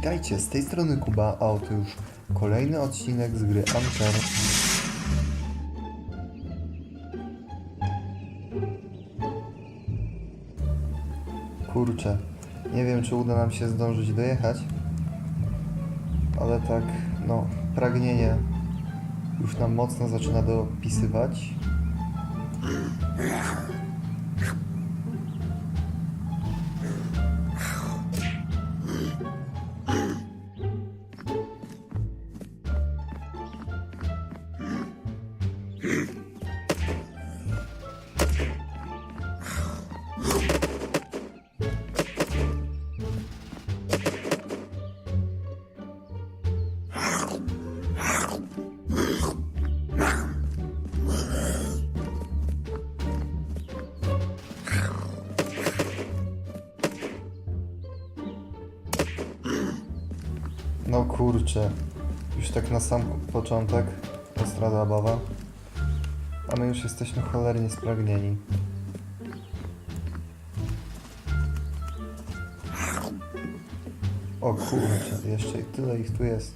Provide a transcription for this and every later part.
Witajcie, z tej strony Kuba, a oto już kolejny odcinek z gry Anker. Kurczę, nie wiem czy uda nam się zdążyć dojechać, ale tak, no, pragnienie już nam mocno zaczyna dopisywać. No kurczę, już tak na sam początek ostra zabawa, a my już jesteśmy cholernie spragnieni. O kurczę, jeszcze tyle ich tu jest.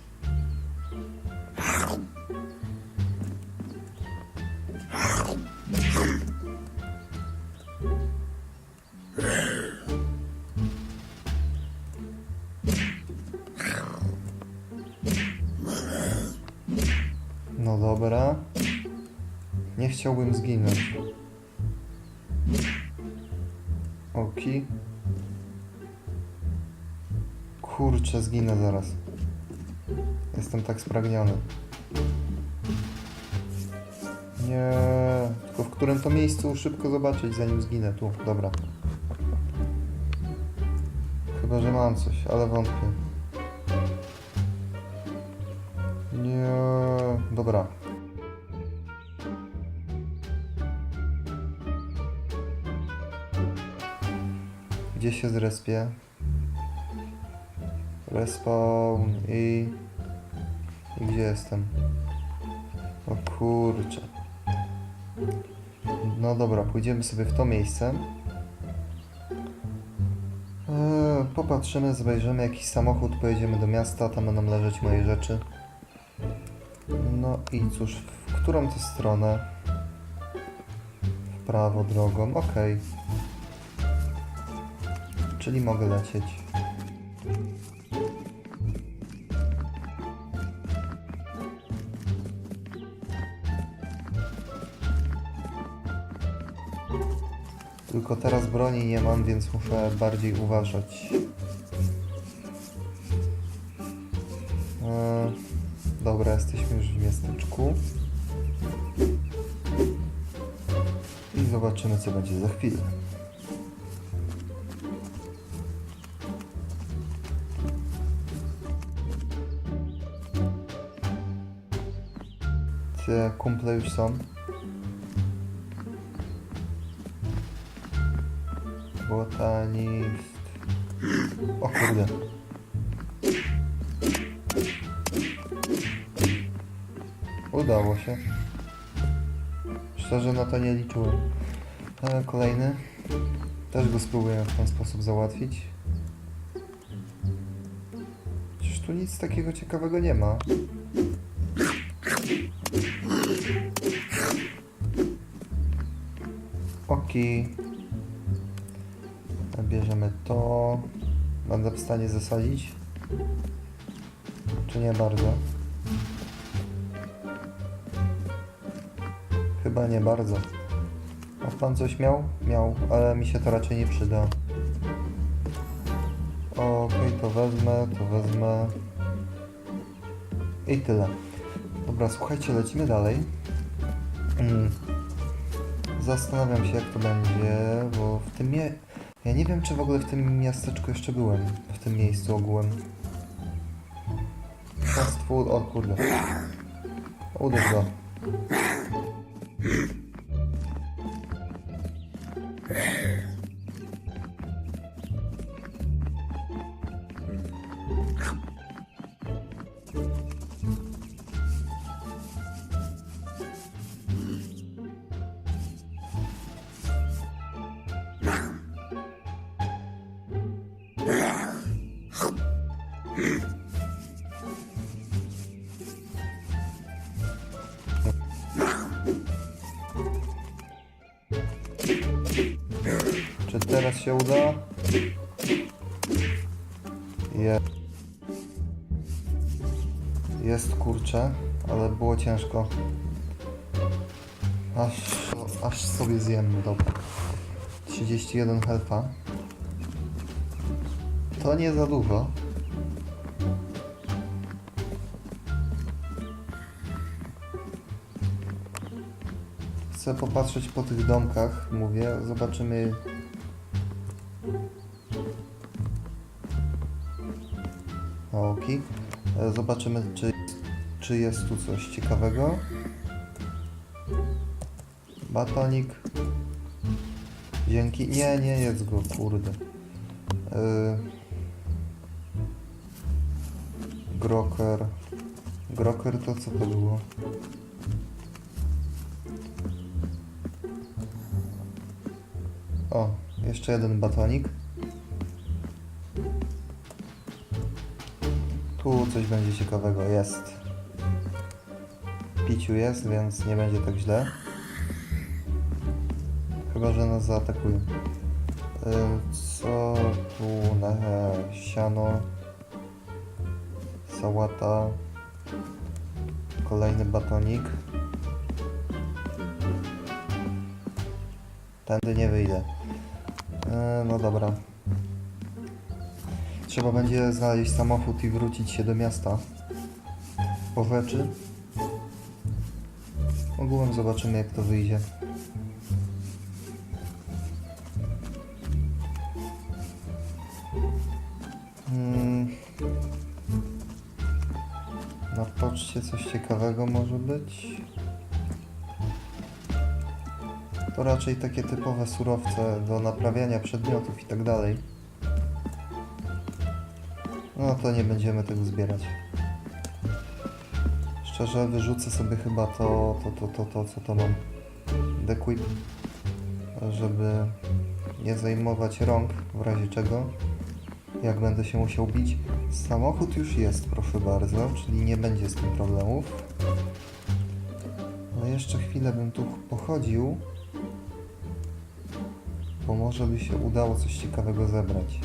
Oki. Kurczę, zginę zaraz. Jestem tak spragniony. Nie, tylko w którym to miejscu szybko zobaczyć, zanim zginę. Tu, dobra. Chyba, że mam coś, ale wątpię. Się zrespię? Respawn i... I gdzie jestem? O kurczę. No dobra, pójdziemy sobie w to miejsce. Eee, popatrzymy, zajrzymy jakiś samochód, pojedziemy do miasta, tam będą leżeć moje rzeczy. No i cóż, w którą to stronę? W prawo drogą, okej. Czyli mogę lecieć. Tylko teraz broni nie mam, więc muszę bardziej uważać. Eee, dobra, jesteśmy już w miasteczku. I zobaczymy, co będzie za chwilę. Te kumple są. Botanist. O kurde. Udało się. Szczerze na to nie liczyłem. E, kolejny. Też go spróbuję w ten sposób załatwić. Przecież tu nic takiego ciekawego nie ma. Oki. Bierzemy to. Będę w stanie zasadzić? Czy nie bardzo? Chyba nie bardzo. A pan coś miał? Miał, ale mi się to raczej nie przyda. Okej, to wezmę, to wezmę. I tyle. Dobra, słuchajcie, lecimy dalej. Mm. Zastanawiam się, jak to będzie, bo w tym mie... Ja nie wiem, czy w ogóle w tym miasteczku jeszcze byłem. W tym miejscu ogółem. Fast food... O kurde. Uderz go. Się uda. Je... Jest kurczę, ale było ciężko. Aż, aż sobie zjem, dobra. 31 helfa. To nie za dużo. Chcę popatrzeć po tych domkach, mówię, zobaczymy. Oki. E, Zobaczymy, czy, czy jest tu coś ciekawego. Batonik. Dzięki. Nie, nie jedz go, kurde. Yy. Groker. Groker to co to było? O, jeszcze jeden batonik. Tu coś będzie ciekawego, jest. Piciu jest, więc nie będzie tak źle. Chyba, że nas zaatakują. Co tu na siano? Sałata. Kolejny batonik. Tędy nie wyjdę. E, no dobra. Trzeba będzie znaleźć samochód i wrócić się do miasta. Po rzeczy. Ogółem zobaczymy jak to wyjdzie. Hmm. Na poczcie coś ciekawego może być. To raczej takie typowe surowce do naprawiania przedmiotów i tak dalej. No to nie będziemy tego zbierać. Szczerze wyrzucę sobie chyba to, to, to, to, to co to mam. Dequip, żeby nie zajmować rąk w razie czego. Jak będę się musiał bić. Samochód już jest, proszę bardzo, czyli nie będzie z tym problemów. Ale jeszcze chwilę bym tu pochodził. Bo może by się udało coś ciekawego zebrać.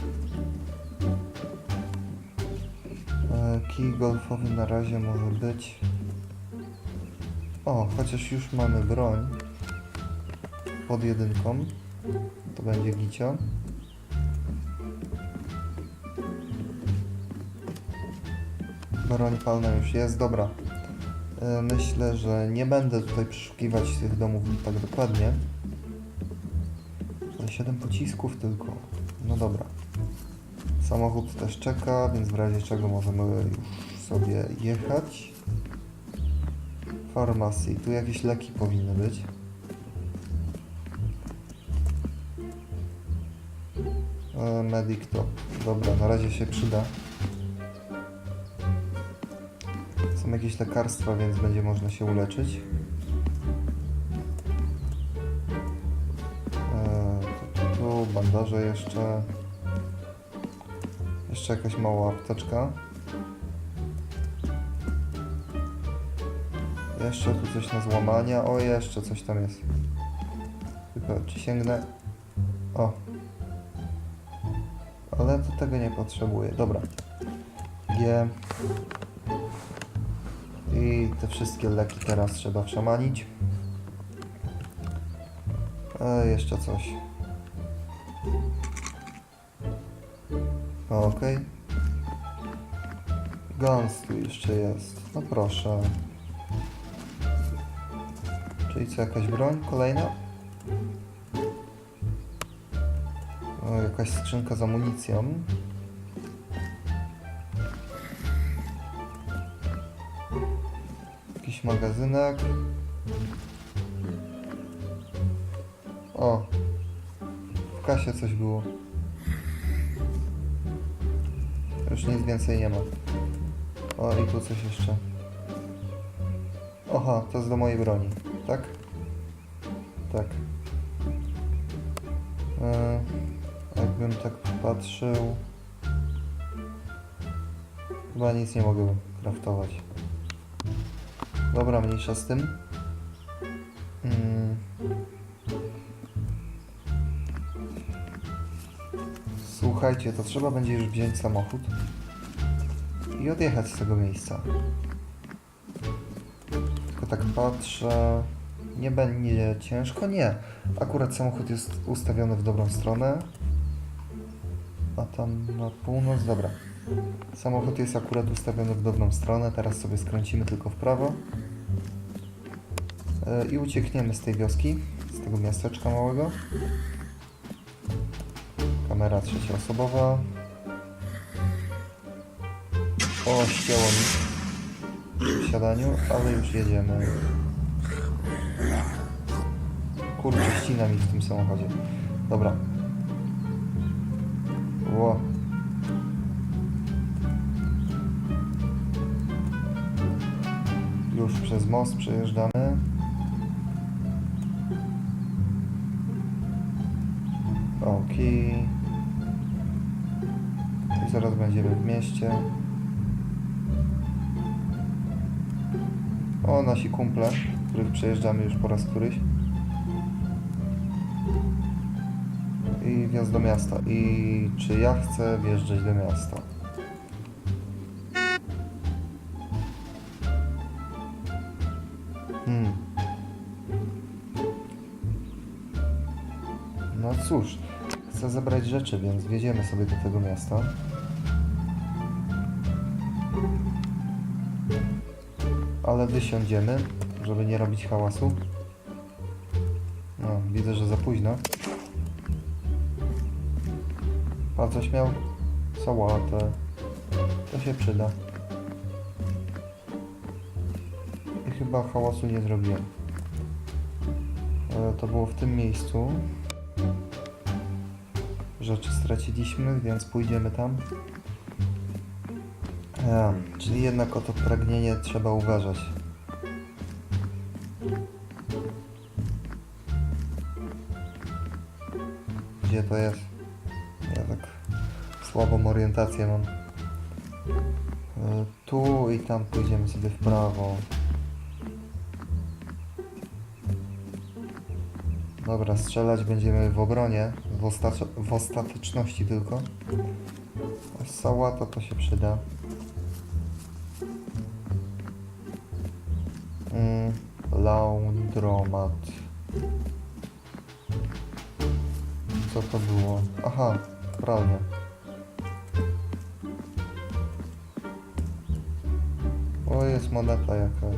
E, Kij golfowy na razie może być. O, chociaż już mamy broń. Pod jedynką. To będzie gicio. Broń palna już jest, dobra. E, Myślę, że nie będę tutaj przeszukiwać tych domów tak dokładnie. 7 pocisków tylko. No dobra. Samochód też czeka, więc w razie czego możemy już sobie jechać. Farmacji. Tu jakieś leki powinny być. E, Medic to. Dobra, na razie się przyda. Są jakieś lekarstwa, więc będzie można się uleczyć. Tu bandaże jeszcze. Jeszcze jakaś mała apteczka. Jeszcze tu coś na złamania. O, jeszcze coś tam jest. Tylko czy sięgnę? O. Ale to tego nie potrzebuję. Dobra. G. I te wszystkie leki teraz trzeba wszamanić. E, jeszcze coś. Okay. Guns tu jeszcze jest. No proszę. Czyli co, jakaś broń kolejna? O, jakaś skrzynka z amunicją. Jakiś magazynek. O! W kasie coś było. Już nic więcej nie ma. O, i tu coś jeszcze. Aha, to jest do mojej broni, tak? Tak. E, jakbym tak patrzył... Chyba nic nie mogę kraftować. Dobra, mniejsza z tym. Mm. Słuchajcie, to trzeba będzie już wziąć samochód i odjechać z tego miejsca. Tylko tak patrzę, nie będzie ciężko? Nie. Akurat samochód jest ustawiony w dobrą stronę. A tam na północ, dobra. Samochód jest akurat ustawiony w dobrą stronę, teraz sobie skręcimy tylko w prawo. E, I uciekniemy z tej wioski, z tego miasteczka małego. Kamera trzecioosobowa. O, ścięło mi w siadaniu, ale już jedziemy. Kurczę, ścina mi w tym samochodzie. Dobra. Ło. Już przez most przejeżdżamy. Okej. I zaraz będziemy w mieście. O, nasi kumple, których przejeżdżamy już po raz któryś. I wjazd do miasta. I czy ja chcę wjeżdżać do miasta? Hmm. No cóż, chcę zabrać rzeczy, więc wjedziemy sobie do tego miasta. Ale wysiądziemy, żeby nie robić hałasu. No, widzę, że za późno. Pan coś miał? Sałatę. To się przyda. I chyba hałasu nie zrobiłem. E, To było w tym miejscu. Rzeczy straciliśmy, więc pójdziemy tam. E, czyli jednak o to pragnienie trzeba uważać. Gdzie to jest? Ja tak słabą orientację mam. E, Tu i tam pójdziemy sobie w prawo. Dobra, strzelać będziemy w obronie, w, osta- w ostateczności tylko. Sałata to się przyda. Mm, laundromat. Co to było? Aha, pralnia. O, jest moneta jakaś.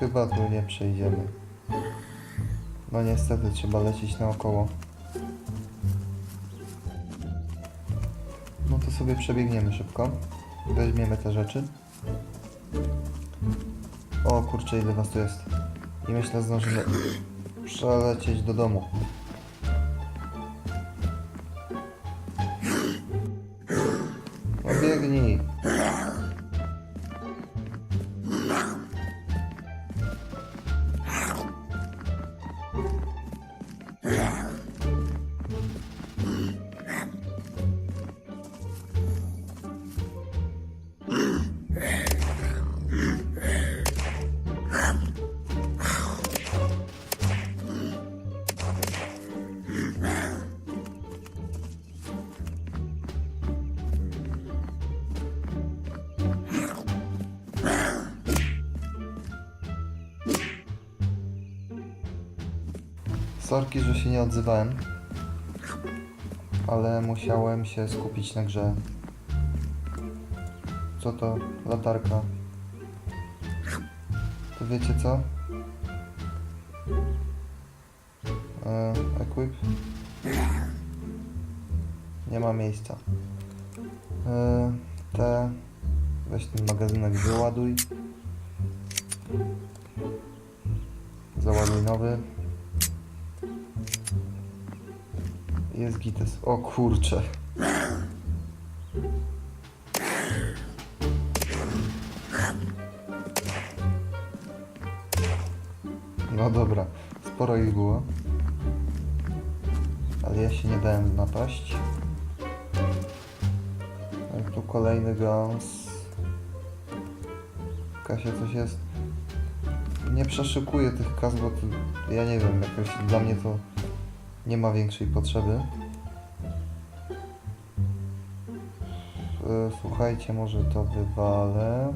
Chyba tu nie przejdziemy. No niestety trzeba lecieć naokoło. No to sobie przebiegniemy szybko. Weźmiemy te rzeczy. O kurczę, ile was tu jest. I myślę, zdążymy przelecieć do domu. Sorki, że się nie odzywałem. Ale musiałem się skupić na grze. Co to? Latarka. To wiecie co? E, equip. Nie ma miejsca. E, te. Weź ten magazynek wyładuj. Załaduj nowy. Jest gites. O kurcze. No dobra, sporo ich było. Ale ja się nie dałem napaść. A tu kolejny gąs. Kasia coś jest. Nie przeszukuję tych kas, bo tu, ja nie wiem, jakoś dla mnie to nie ma większej potrzeby. E, Słuchajcie, może to wywalę.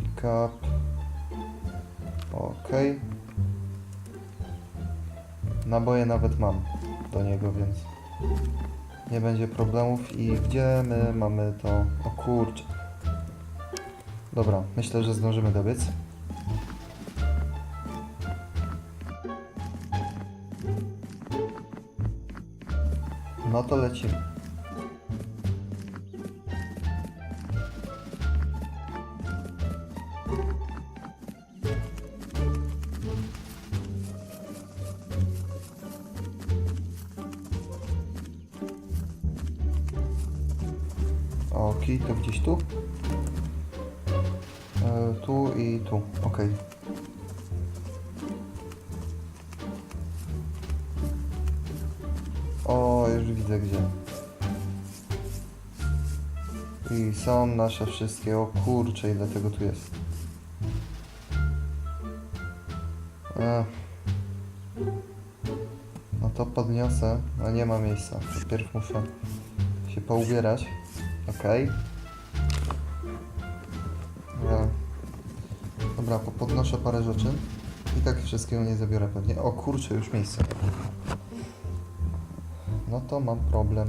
Pick up. Okej. Naboje nawet mam do niego, więc nie będzie problemów. I gdzie my mamy to? O kurczę. Dobra, myślę, że zdążymy dobiec. No to lecimy. Ok, to gdzieś tu? E, tu i tu, ok. O, gdzie. I są nasze wszystkie. O kurcze, ile tego tu jest. No to podniosę. No nie ma miejsca. Najpierw muszę się poubierać. Okej. Dobra. Dobra, po- podnoszę parę rzeczy. I tak wszystkiego nie zabiorę pewnie. O kurczę, już miejsce. No to mam problem.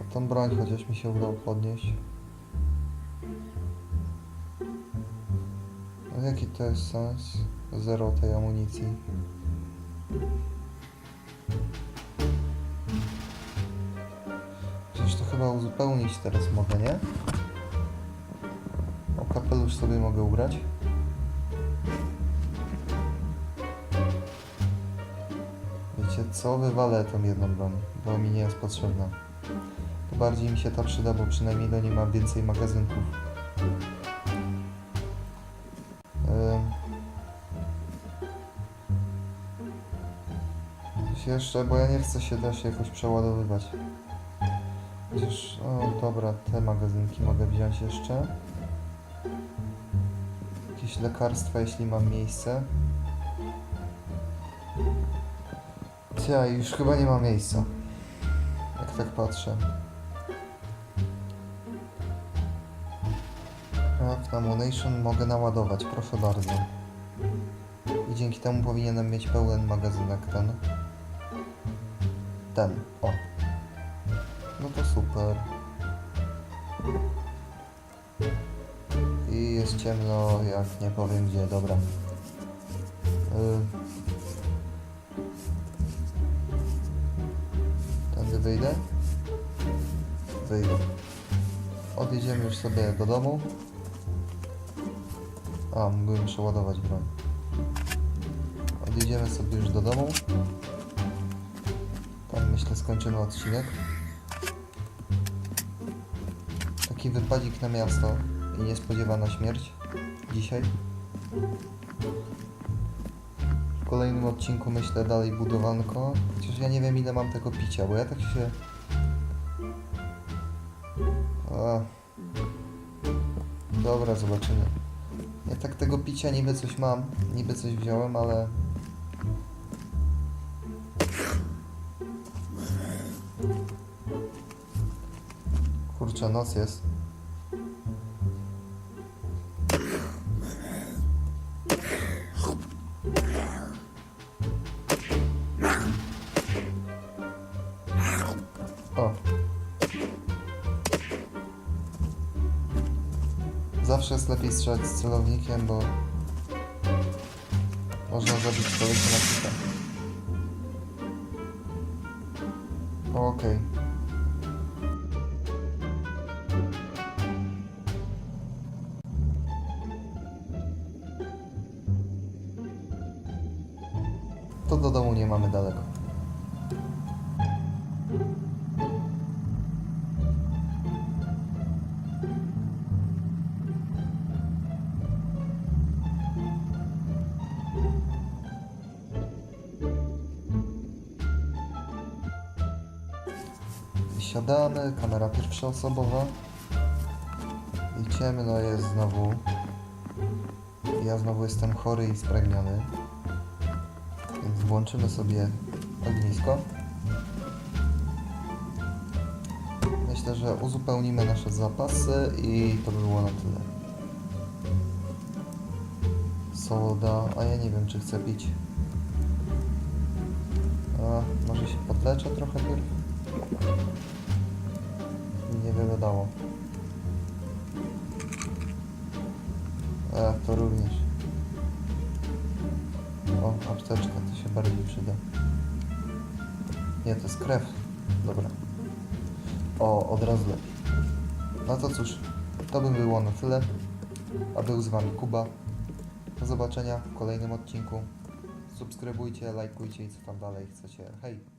A tą broń chociaż mi się udało podnieść. A jaki to jest sens? Zero tej amunicji. Przecież to chyba uzupełnić teraz mogę, nie? O kapelusz sobie mogę ubrać. Co? Wywalę tą jedną broń, bo mi nie jest potrzebna. To bardziej mi się ta przyda, bo przynajmniej do niej mam więcej magazynków. Coś jeszcze, bo ja nie chcę się też jakoś przeładowywać. Chociaż, o dobra, te magazynki mogę wziąć jeszcze. Jakieś lekarstwa, jeśli mam miejsce. Ja już chyba nie ma miejsca. Jak tak patrzę. Craft Ammunition mogę naładować, proszę bardzo. I dzięki temu powinienem mieć pełen magazynek ten. Ten, o. No to super. I jest ciemno, jak nie powiem gdzie, dobra. Y... wyjdę? Wyjdę. Odjedziemy już sobie do domu. A, mógłbym przeładować broń. Odjedziemy sobie już do domu. Tam myślę skończymy odcinek. Taki wypadzik na miasto i niespodziewana śmierć dzisiaj. W kolejnym odcinku myślę dalej budowanko. Chociaż ja nie wiem ile mam tego picia, bo ja tak się... A. Dobra, zobaczymy. Ja tak tego picia niby coś mam, niby coś wziąłem, ale... Kurczę, noc jest. Zawsze jest lepiej strzelać z celownikiem, bo można zabić kogoś na. Okej. To Siadamy, kamera pierwszoosobowa. I ciemno jest znowu. Ja znowu jestem chory i spragniony. Więc włączymy sobie ognisko. Myślę, że uzupełnimy nasze zapasy i to by było na tyle. Soda, a ja nie wiem czy chcę pić. A, może się podleczę trochę pierw? Niewiele dało. A, to również. O, apteczka, to się bardziej przyda. Nie, to jest krew. Dobra. O, od razu lepiej. No to cóż, to by było na tyle. A był z Wami Kuba. Do zobaczenia w kolejnym odcinku. Subskrybujcie, lajkujcie i co tam dalej chcecie. Hej!